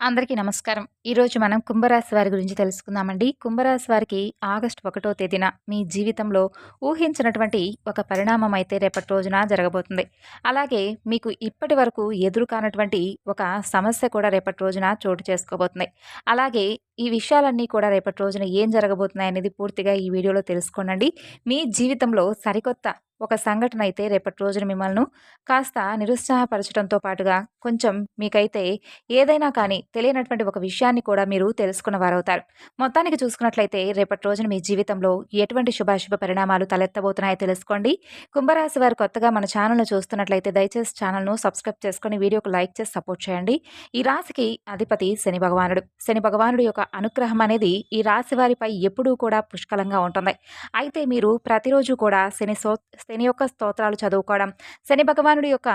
అందరికీ నమస్కారం. ఈరోజు మనం కుంభరాశి వారి గురించి తెలుసుకుందామండి. కుంభరాశి వారికి ఆగస్టు ఒకటో తేదీన మీ జీవితంలో ఊహించినటువంటి ఒక పరిణామం అయితే రేపటి రోజున జరగబోతుంది. అలాగే మీకు ఇప్పటి వరకు ఎదురు కానటువంటి ఒక సమస్య కూడా రేపటి రోజున చోటు చేసుకోబోతుంది. అలాగే ఈ విషయాలన్నీ కూడా రేపటి రోజున ఏం జరగబోతున్నాయి అనేది పూర్తిగా ఈ వీడియోలో తెలుసుకోనండి. మీ జీవితంలో సరికొత్త ఒక సంఘటన అయితే రేపటి రోజున మిమ్మల్ని కాస్త నిరుత్సాహపరచడంతో పాటుగా కొంచెం మీకైతే ఏదైనా కానీ తెలియనటువంటి ఒక విషయాన్ని కూడా మీరు తెలుసుకున్న వారవుతారు. మొత్తానికి చూసుకున్నట్లయితే రేపటి రోజున మీ జీవితంలో ఎటువంటి శుభాశుభ పరిణామాలు తలెత్తబోతున్నాయో తెలుసుకోండి. కుంభరాశి వారు కొత్తగా మన ఛానల్ను చూస్తున్నట్లయితే దయచేసి ఛానల్ను సబ్స్క్రైబ్ చేసుకుని వీడియోకు లైక్ చేసి సపోర్ట్ చేయండి. ఈ రాశికి అధిపతి శని భగవానుడు. శని భగవానుడు యొక్క అనుగ్రహం అనేది ఈ రాశి వారిపై ఎప్పుడూ కూడా పుష్కలంగా ఉంటుంది. అయితే మీరు ప్రతిరోజు కూడా శని సో శని యొక్క స్తోత్రాలు చదువుకోవడం శని భగవానుడి యొక్క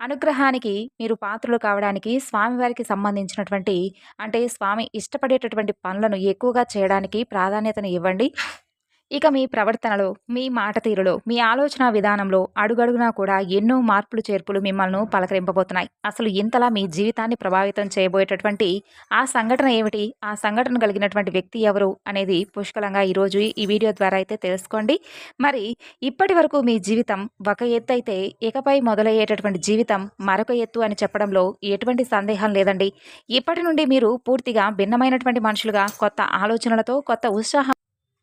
అనుగ్రహానికి మీరు పాత్రలు కావడానికి స్వామివారికి సంబంధించినటువంటి అంటే స్వామి ఇష్టపడేటటువంటి పనులను ఎక్కువగా చేయడానికి ప్రాధాన్యతను ఇవ్వండి. ఇక మీ ప్రవర్తనలో మీ మాట తీరులో మీ ఆలోచన విధానంలో అడుగడుగునా కూడా ఎన్నో మార్పులు చేర్పులు మిమ్మల్ని పలకరింపబోతున్నాయి. అసలు ఇంతలా మీ జీవితాన్ని ప్రభావితం చేయబోయేటటువంటి ఆ సంఘటన ఏమిటి? ఆ సంఘటన కలిగినటువంటి వ్యక్తి ఎవరు అనేది పుష్కలంగా ఈరోజు ఈ వీడియో ద్వారా అయితే తెలుసుకోండి. మరి ఇప్పటి వరకు మీ జీవితం ఒక ఎత్తు అయితే ఇకపై మొదలయ్యేటటువంటి జీవితం మరొక ఎత్తు అని చెప్పడంలో ఎటువంటి సందేహం లేదండి. ఇప్పటి నుండి మీరు పూర్తిగా భిన్నమైనటువంటి మనుషులుగా కొత్త ఆలోచనలతో కొత్త ఉత్సాహం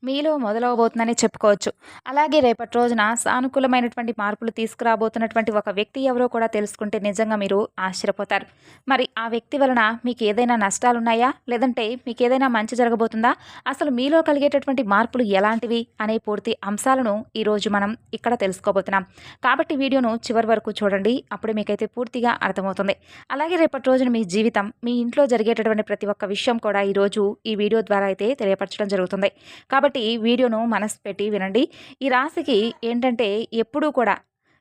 మీలో మొదలవబోతుందని చెప్పుకోవచ్చు. అలాగే రేపటి రోజున సానుకూలమైనటువంటి మార్పులు తీసుకురాబోతున్నటువంటి ఒక వ్యక్తి ఎవరో కూడా తెలుసుకుంటే నిజంగా మీరు ఆశ్చర్యపోతారు. మరి ఆ వ్యక్తి వలన మీకు ఏదైనా నష్టాలు ఉన్నాయా లేదంటే మీకు ఏదైనా మంచి జరగబోతుందా? అసలు మీలో కలిగేటటువంటి మార్పులు ఎలాంటివి అనే పూర్తి అంశాలను ఈరోజు మనం ఇక్కడ తెలుసుకోబోతున్నాం. కాబట్టి వీడియోను చివరి వరకు చూడండి. అప్పుడు మీకైతే పూర్తిగా అర్థమవుతుంది. అలాగే రేపటి రోజున మీ జీవితం మీ ఇంట్లో జరిగేటటువంటి ప్రతి ఒక్క విషయం కూడా ఈరోజు ఈ వీడియో ద్వారా అయితే తెలియపరచడం జరుగుతుంది. కాబట్టి కాబట్టి వీడియోను మనసు పెట్టి వినండి. ఈ రాశికి ఏంటంటే ఎప్పుడూ కూడా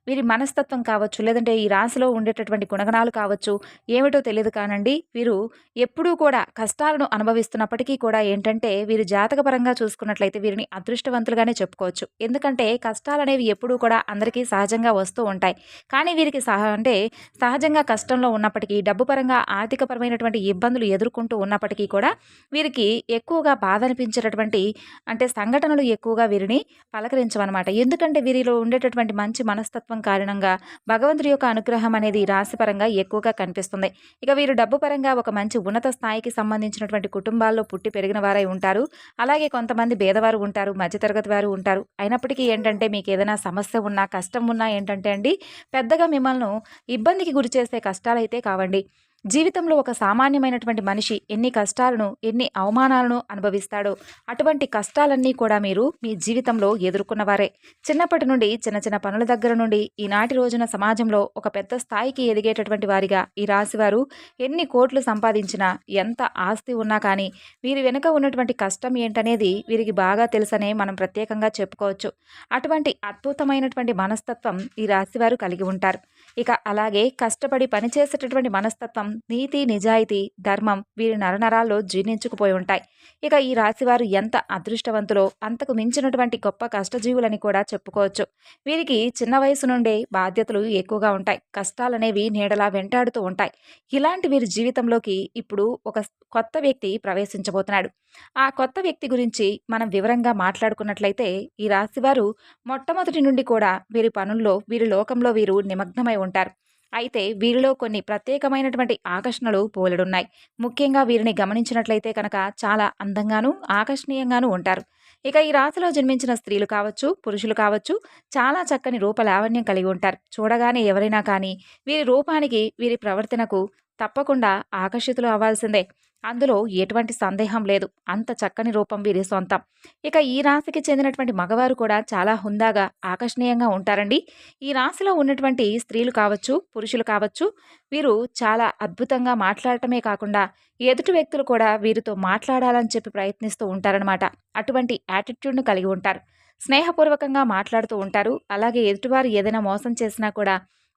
వీరి మనస్తత్వం కావచ్చు లేదంటే ఈ రాశిలో ఉండేటటువంటి గుణగణాలు కావచ్చు ఏమిటో తెలియదు కానండి. వీరు ఎప్పుడూ కూడా కష్టాలను అనుభవిస్తున్నప్పటికీ కూడా ఏంటంటే వీరు జాతకపరంగా చూసుకున్నట్లయితే వీరిని అదృష్టవంతులుగానే చెప్పుకోవచ్చు. ఎందుకంటే కష్టాలు అనేవి ఎప్పుడూ కూడా అందరికీ సహజంగా వస్తూ ఉంటాయి. కానీ వీరికి సహ అంటే సహజంగా కష్టంలో ఉన్నప్పటికీ డబ్బు పరంగా ఆర్థికపరమైనటువంటి ఇబ్బందులు ఎదుర్కొంటూ ఉన్నప్పటికీ కూడా వీరికి ఎక్కువగా బాధ అనిపించేటటువంటి అంటే సంఘటనలు ఎక్కువగా వీరిని పలకరించవన్నమాట. ఎందుకంటే వీరిలో ఉండేటటువంటి మంచి మనస్తత్వం తత్వం కారణంగా భగవంతుడి యొక్క అనుగ్రహం అనేది రాశిపరంగా ఎక్కువగా కనిపిస్తుంది. ఇక వీరు డబ్బు పరంగా ఒక మంచి ఉన్నత స్థాయికి సంబంధించినటువంటి కుటుంబాల్లో పుట్టి పెరిగిన వారై ఉంటారు. అలాగే కొంతమంది పేదవారు ఉంటారు మధ్యతరగతి వారు ఉంటారు. అయినప్పటికీ ఏంటంటే మీకు ఏదైనా సమస్య ఉన్నా కష్టం ఉన్నా ఏంటంటే అండి పెద్దగా మిమ్మల్ని ఇబ్బందికి గురి చేసే కష్టాలైతే కావండి. జీవితంలో ఒక సామాన్యమైనటువంటి మనిషి ఎన్ని కష్టాలను ఎన్ని అవమానాలను అనుభవిస్తాడో అటువంటి కష్టాలన్నీ కూడా మీరు మీ జీవితంలో ఎదుర్కొన్నవారే. చిన్నప్పటి నుండి చిన్న చిన్న పనుల దగ్గర నుండి ఈనాటి రోజున సమాజంలో ఒక పెద్ద స్థాయికి ఎదిగేటటువంటి వారిగా ఈ రాశివారు ఎన్ని కోట్లు సంపాదించినా ఎంత ఆస్తి ఉన్నా కానీ వీరి వెనుక ఉన్నటువంటి కష్టం ఏంటనేది వీరికి బాగా తెలుసనే మనం ప్రత్యేకంగా చెప్పుకోవచ్చు. అటువంటి అద్భుతమైనటువంటి మనస్తత్వం ఈ రాశివారు కలిగి ఉంటారు. ఇక అలాగే కష్టపడి పనిచేసేటటువంటి మనస్తత్వం నీతి నిజాయితీ ధర్మం వీరి నరనరాల్లో జీర్ణించుకుపోయి ఉంటాయి. ఇక ఈ రాశివారు ఎంత అదృష్టవంతులో అంతకు మించినటువంటి గొప్ప కష్టజీవులని కూడా చెప్పుకోవచ్చు. వీరికి చిన్న వయసు నుండే బాధ్యతలు ఎక్కువగా ఉంటాయి. కష్టాలనేవి నీడలా వెంటాడుతూ ఉంటాయి. ఇలాంటి వీరి జీవితంలోకి ఇప్పుడు ఒక కొత్త వ్యక్తి ప్రవేశించబోతున్నాడు. ఆ కొత్త వ్యక్తి గురించి మనం వివరంగా మాట్లాడుకున్నట్లయితే ఈ రాశివారు మొట్టమొదటి నుండి కూడా వీరి పనుల్లో వీరి లోకంలో వీరు నిమగ్నమై ఉంటారు. అయితే వీరిలో కొన్ని ప్రత్యేకమైనటువంటి ఆకర్షణలు పోలడున్నాయి. ముఖ్యంగా వీరిని గమనించినట్లయితే కనుక చాలా అందంగాను ఆకర్షణీయంగాను ఉంటారు. ఇక ఈ రాశిలో జన్మించిన స్త్రీలు కావచ్చు పురుషులు కావచ్చు చాలా చక్కని రూపలావణ్యం కలిగి ఉంటారు. చూడగానే ఎవరైనా కానీ వీరి రూపానికి వీరి ప్రవర్తనకు తప్పకుండా ఆకర్షితులు అవ్వాల్సిందే. అందులో ఎటువంటి సందేహం లేదు. అంత చక్కని రూపం వీరి సొంతం. ఇక ఈ రాశికి చెందినటువంటి మగవారు కూడా చాలా హుందాగా ఆకర్షణీయంగా ఉంటారండి. ఈ రాశిలో ఉన్నటువంటి స్త్రీలు కావచ్చు పురుషులు కావచ్చు వీరు చాలా అద్భుతంగా మాట్లాడటమే కాకుండా ఎదుటి వ్యక్తులు కూడా వీరితో మాట్లాడాలని చెప్పి ప్రయత్నిస్తూ ఉంటారనమాట అటువంటి యాటిట్యూడ్ను కలిగి ఉంటారు. స్నేహపూర్వకంగా మాట్లాడుతూ ఉంటారు. అలాగే ఎదుటివారు ఏదైనా మోసం చేసినా కూడా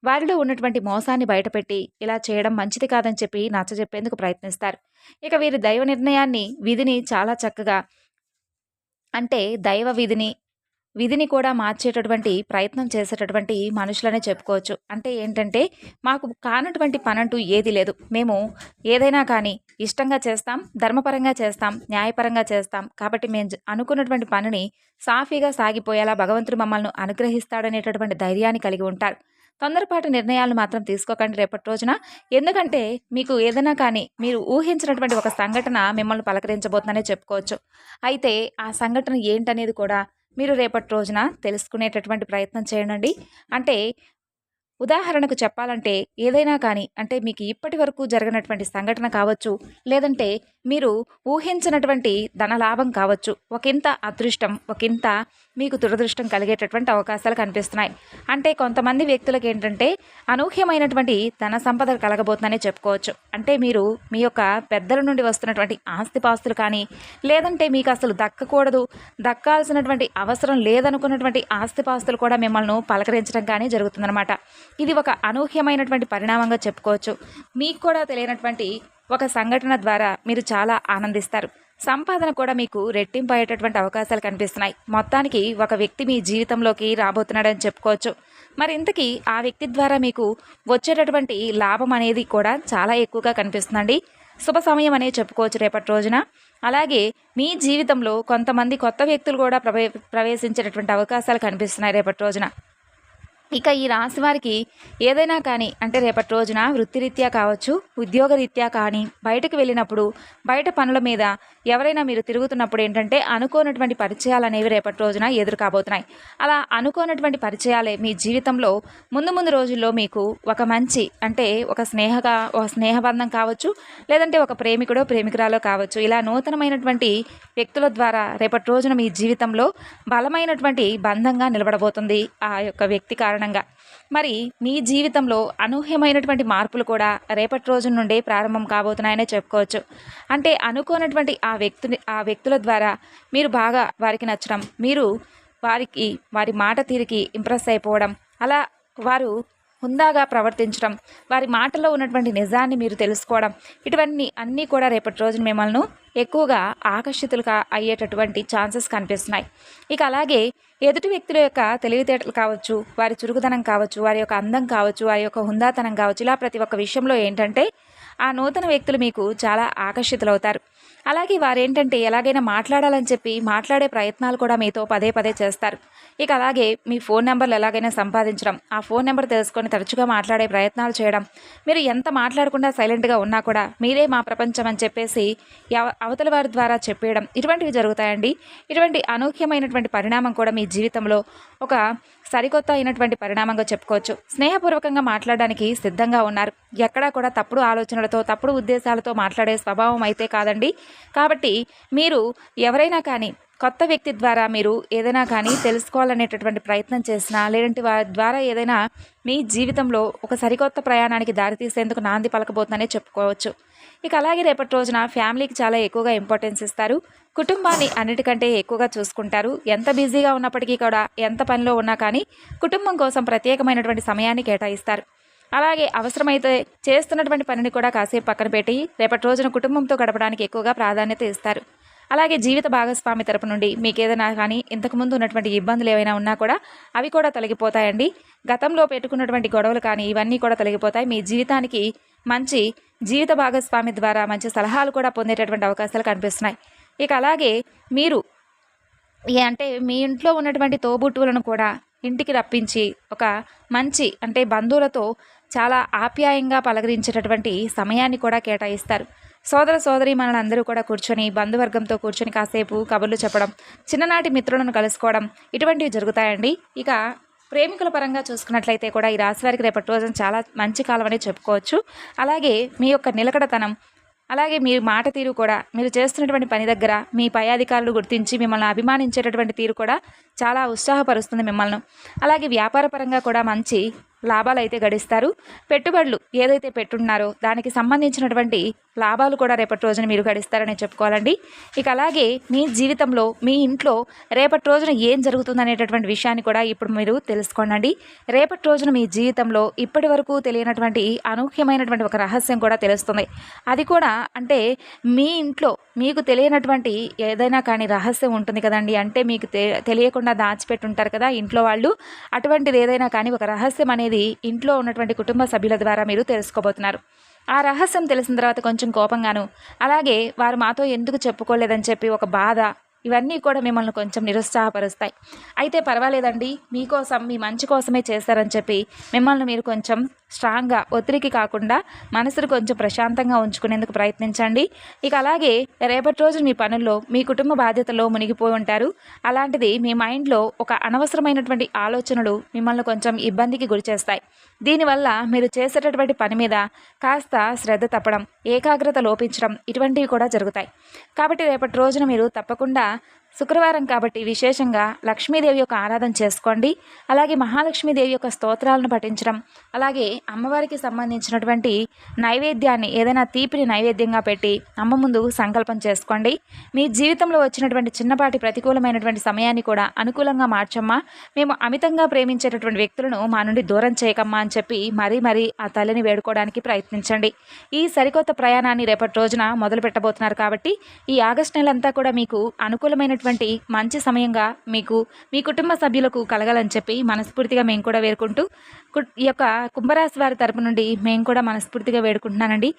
వారిలో ఉన్నటువంటి మోసాన్ని బయటపెట్టి ఇలా చేయడం మంచిది కాదని చెప్పి నచ్చజెప్పేందుకు ప్రయత్నిస్తారు. ఇక వీరి దైవ నిర్ణయాన్ని విధిని చాలా చక్కగా అంటే దైవ విధిని విధిని కూడా మార్చేటటువంటి ప్రయత్నం చేసేటటువంటి మనుషులనే చెప్పుకోవచ్చు. అంటే ఏంటంటే మాకు కానటువంటి పని అంటూ ఏది లేదు. మేము ఏదైనా కానీ ఇష్టంగా చేస్తాం ధర్మపరంగా చేస్తాం న్యాయపరంగా చేస్తాం. కాబట్టి మేము అనుకున్నటువంటి పనిని సాఫీగా సాగిపోయేలా భగవంతుడు మమ్మల్ని అనుగ్రహిస్తాడనేటటువంటి ధైర్యాన్ని కలిగి ఉంటారు. తొందరపాటు నిర్ణయాలు మాత్రం తీసుకోకండి రేపటి రోజున. ఎందుకంటే మీకు ఏదైనా కానీ మీరు ఊహించినటువంటి ఒక సంఘటన మిమ్మల్ని పలకరించబోతుందనే చెప్పుకోవచ్చు. అయితే ఆ సంఘటన ఏంటనేది కూడా మీరు రేపటి రోజున తెలుసుకునేటటువంటి ప్రయత్నం చేయండి. అంటే ఉదాహరణకు చెప్పాలంటే ఏదైనా కానీ అంటే మీకు ఇప్పటి వరకు జరగనటువంటి సంఘటన కావచ్చు లేదంటే మీరు ఊహించినటువంటి ధనలాభం కావచ్చు. ఒకంత అదృష్టం ఒకంత మీకు దురదృష్టం కలిగేటటువంటి అవకాశాలు కనిపిస్తున్నాయి. అంటే కొంతమంది వ్యక్తులకు ఏంటంటే అనూహ్యమైనటువంటి ధన సంపద కలగబోతుందని చెప్పుకోవచ్చు. అంటే మీరు మీ యొక్క పెద్దల నుండి వస్తున్నటువంటి ఆస్తిపాస్తులు కానీ లేదంటే మీకు అసలు దక్కకూడదు దక్కాల్సినటువంటి అవసరం లేదనుకున్నటువంటి ఆస్తిపాస్తులు కూడా మిమ్మల్ని పలకరించడం కానీ జరుగుతుందన్నమాట. ఇది ఒక అనూహ్యమైనటువంటి పరిణామంగా చెప్పుకోవచ్చు. మీకు కూడా తెలియనటువంటి ఒక సంఘటన ద్వారా మీరు చాలా ఆనందిస్తారు. సంపాదన కూడా మీకు రెట్టింపు అయ్యేటటువంటి అవకాశాలు కనిపిస్తున్నాయి. మొత్తానికి ఒక వ్యక్తి మీ జీవితంలోకి రాబోతున్నాడని చెప్పుకోవచ్చు. మరి ఇంతకీ ఆ వ్యక్తి ద్వారా మీకు వచ్చేటటువంటి లాభం అనేది కూడా చాలా ఎక్కువగా కనిపిస్తుందండి. శుభ సమయం అనే చెప్పుకోవచ్చు రేపటి రోజున. అలాగే మీ జీవితంలో కొంతమంది కొత్త వ్యక్తులు కూడా ప్రవే ప్రవేశించేటటువంటి అవకాశాలు కనిపిస్తున్నాయి రేపటి రోజున. ఇక ఈ రాశి వారికి ఏదైనా కానీ అంటే రేపటి రోజున వృత్తిరీత్యా కావచ్చు ఉద్యోగరీత్యా కానీ బయటకు వెళ్ళినప్పుడు బయట పనుల మీద ఎవరైనా మీరు తిరుగుతున్నప్పుడు ఏంటంటే అనుకోనటువంటి పరిచయాలు అనేవి రేపటి రోజున ఎదురు కాబోతున్నాయి. అలా అనుకోనటువంటి పరిచయాలే మీ జీవితంలో ముందు ముందు రోజుల్లో మీకు ఒక మంచి అంటే ఒక స్నేహగా ఒక స్నేహబంధం కావచ్చు లేదంటే ఒక ప్రేమికుడో ప్రేమికురాలో కావచ్చు ఇలా నూతనమైనటువంటి వ్యక్తుల ద్వారా రేపటి రోజున మీ జీవితంలో బలమైనటువంటి బంధంగా నిలబడబోతుంది ఆ యొక్క వ్యక్తి కారణం కారణంగా. మరి మీ జీవితంలో అనూహ్యమైనటువంటి మార్పులు కూడా రేపటి రోజు నుండే ప్రారంభం కాబోతున్నాయనే చెప్పుకోవచ్చు. అంటే అనుకోనటువంటి ఆ వ్యక్తిని ఆ వ్యక్తుల ద్వారా మీరు బాగా వారికి నచ్చడం మీరు వారికి వారి మాట తీరికి ఇంప్రెస్ అయిపోవడం అలా వారు హుందాగా ప్రవర్తించడం వారి మాటలో ఉన్నటువంటి నిజాన్ని మీరు తెలుసుకోవడం ఇటువన్నీ అన్నీ కూడా రేపటి రోజున మిమ్మల్ని ఎక్కువగా ఆకర్షితులుగా అయ్యేటటువంటి ఛాన్సెస్ కనిపిస్తున్నాయి. ఇక అలాగే ఎదుటి వ్యక్తుల యొక్క తెలివితేటలు కావచ్చు వారి చురుకుదనం కావచ్చు వారి యొక్క అందం కావచ్చు వారి యొక్క హుందాతనం కావచ్చు ఇలా ప్రతి ఒక్క విషయంలో ఏంటంటే ఆ నూతన వ్యక్తులు మీకు చాలా ఆకర్షితులవుతారు. అలాగే వారేంటంటే ఎలాగైనా మాట్లాడాలని చెప్పి మాట్లాడే ప్రయత్నాలు కూడా మీతో పదే పదే చేస్తారు. ఇక అలాగే మీ ఫోన్ నెంబర్లు ఎలాగైనా సంపాదించడం ఆ ఫోన్ నెంబర్ తెలుసుకొని తరచుగా మాట్లాడే ప్రయత్నాలు చేయడం మీరు ఎంత మాట్లాడకుండా సైలెంట్గా ఉన్నా కూడా మీరే మా ప్రపంచం అని చెప్పేసి అవతల వారి ద్వారా చెప్పేయడం ఇటువంటివి జరుగుతాయండి. ఇటువంటి అనూహ్యమైనటువంటి పరిణామం కూడా మీ జీవితంలో ఒక సరికొత్త అయినటువంటి పరిణామంగా చెప్పుకోవచ్చు. స్నేహపూర్వకంగా మాట్లాడడానికి సిద్ధంగా ఉన్నారు. ఎక్కడా కూడా తప్పుడు ఆలోచనలతో తప్పుడు ఉద్దేశాలతో మాట్లాడే స్వభావం అయితే కాదండి. కాబట్టి మీరు ఎవరైనా కానీ కొత్త వ్యక్తి ద్వారా మీరు ఏదైనా కానీ తెలుసుకోవాలనేటటువంటి ప్రయత్నం చేసినా లేదంటే వారి ద్వారా ఏదైనా మీ జీవితంలో ఒక సరికొత్త ప్రయాణానికి దారితీసేందుకు నాంది పలకబోతుందనే చెప్పుకోవచ్చు. ఇక అలాగే రేపటి రోజున ఫ్యామిలీకి చాలా ఎక్కువగా ఇంపార్టెన్స్ ఇస్తారు. కుటుంబాన్ని అన్నిటికంటే ఎక్కువగా చూసుకుంటారు. ఎంత బిజీగా ఉన్నప్పటికీ కూడా ఎంత పనిలో ఉన్నా కానీ కుటుంబం కోసం ప్రత్యేకమైనటువంటి సమయాన్ని కేటాయిస్తారు. అలాగే అవసరమైతే చేస్తున్నటువంటి పనిని కూడా కాసేపు పక్కన పెట్టి రేపటి రోజున కుటుంబంతో గడపడానికి ఎక్కువగా ప్రాధాన్యత ఇస్తారు. అలాగే జీవిత భాగస్వామి తరపు నుండి మీకు ఏదైనా కానీ ఇంతకుముందు ఉన్నటువంటి ఇబ్బందులు ఏవైనా ఉన్నా కూడా అవి కూడా తొలగిపోతాయండి. గతంలో పెట్టుకున్నటువంటి గొడవలు కానీ ఇవన్నీ కూడా తొలగిపోతాయి. మీ జీవితానికి మంచి జీవిత భాగస్వామి ద్వారా మంచి సలహాలు కూడా పొందేటటువంటి అవకాశాలు కనిపిస్తున్నాయి. ఇక అలాగే మీరు ఏ అంటే మీ ఇంట్లో ఉన్నటువంటి తోబుట్టువులను కూడా ఇంటికి రప్పించి ఒక మంచి అంటే బంధువులతో చాలా ఆప్యాయంగా పలకరించేటటువంటి సమయాన్ని కూడా కేటాయిస్తారు. సోదర సోదరి అందరూ కూడా కూర్చొని బంధువర్గంతో కూర్చొని కాసేపు కబుర్లు చెప్పడం చిన్ననాటి మిత్రులను కలుసుకోవడం ఇటువంటివి జరుగుతాయండి. ఇక ప్రేమికుల పరంగా చూసుకున్నట్లయితే కూడా ఈ రాశివారికి రేపటి రోజున చాలా మంచి కాలం అని చెప్పుకోవచ్చు. అలాగే మీ యొక్క నిలకడతనం అలాగే మీ మాట తీరు కూడా మీరు చేస్తున్నటువంటి పని దగ్గర మీ పై అధికారులు గుర్తించి మిమ్మల్ని అభిమానించేటటువంటి తీరు కూడా చాలా ఉత్సాహపరుస్తుంది మిమ్మల్ని. అలాగే వ్యాపార పరంగా కూడా మంచి లాభాలు అయితే గడిస్తారు. పెట్టుబడులు ఏదైతే పెట్టున్నారో దానికి సంబంధించినటువంటి లాభాలు కూడా రేపటి రోజున మీరు గడిస్తారని చెప్పుకోవాలండి. ఇక అలాగే మీ జీవితంలో మీ ఇంట్లో రేపటి రోజున ఏం జరుగుతుందనేటటువంటి విషయాన్ని కూడా ఇప్పుడు మీరు తెలుసుకోండి రేపటి రోజున మీ జీవితంలో ఇప్పటి వరకు తెలియనటువంటి అనూహ్యమైనటువంటి ఒక రహస్యం కూడా తెలుస్తుంది. అది కూడా అంటే మీ ఇంట్లో మీకు తెలియనటువంటి ఏదైనా కానీ రహస్యం ఉంటుంది కదండి. అంటే మీకు తె తెలియకుండా దాచిపెట్టుంటారు కదా ఇంట్లో వాళ్ళు. అటువంటిది ఏదైనా కానీ ఒక రహస్యం అనేది ఇంట్లో ఉన్నటువంటి కుటుంబ సభ్యుల ద్వారా మీరు తెలుసుకోబోతున్నారు. ఆ రహస్యం తెలిసిన తర్వాత కొంచెం కోపంగాను అలాగే వారు మాతో ఎందుకు చెప్పుకోలేదని చెప్పి ఒక బాధ ఇవన్నీ కూడా మిమ్మల్ని కొంచెం నిరుత్సాహపరుస్తాయి. అయితే పర్వాలేదండి మీకోసం మీ మంచి కోసమే చేస్తారని చెప్పి మిమ్మల్ని మీరు కొంచెం స్ట్రాంగ్గా ఒత్తిడికి కాకుండా మనసును కొంచెం ప్రశాంతంగా ఉంచుకునేందుకు ప్రయత్నించండి. ఇక అలాగే రేపటి రోజు మీ పనుల్లో మీ కుటుంబ బాధ్యతలో మునిగిపోయి ఉంటారు. అలాంటిది మీ మైండ్లో ఒక అనవసరమైనటువంటి ఆలోచనలు మిమ్మల్ని కొంచెం ఇబ్బందికి గురిచేస్తాయి దీనివల్ల మీరు చేసేటటువంటి పని మీద కాస్త శ్రద్ధ తప్పడం ఏకాగ్రత లోపించడం ఇటువంటివి కూడా జరుగుతాయి. కాబట్టి రేపటి రోజున మీరు తప్పకుండా శుక్రవారం కాబట్టి విశేషంగా లక్ష్మీదేవి యొక్క ఆరాధన చేసుకోండి. అలాగే మహాలక్ష్మీదేవి యొక్క స్తోత్రాలను పఠించడం అలాగే అమ్మవారికి సంబంధించినటువంటి నైవేద్యాన్ని ఏదైనా తీపిని నైవేద్యంగా పెట్టి అమ్మ ముందు సంకల్పం చేసుకోండి. మీ జీవితంలో వచ్చినటువంటి చిన్నపాటి ప్రతికూలమైనటువంటి సమయాన్ని కూడా అనుకూలంగా మార్చమ్మా. మేము అమితంగా ప్రేమించేటటువంటి వ్యక్తులను మా నుండి దూరం చేయకమ్మా అని చెప్పి మరీ మరీ ఆ తల్లిని వేడుకోవడానికి ప్రయత్నించండి. ఈ సరికొత్త ప్రయాణాన్ని రేపటి రోజున మొదలు పెట్టబోతున్నారు కాబట్టి ఈ ఆగస్ట్ నెలంతా కూడా మీకు అనుకూలమైనటువంటి మంచి సమయంగా మీకు మీ కుటుంబ సభ్యులకు కలగాలని చెప్పి మనస్ఫూర్తిగా మేము కూడా వేడుకుంటూ కు- ఈ యొక్క కుంభరాశి వారి తరపు నుండి మేము కూడా మనస్ఫూర్తిగా వేడుకుంటున్నానండి.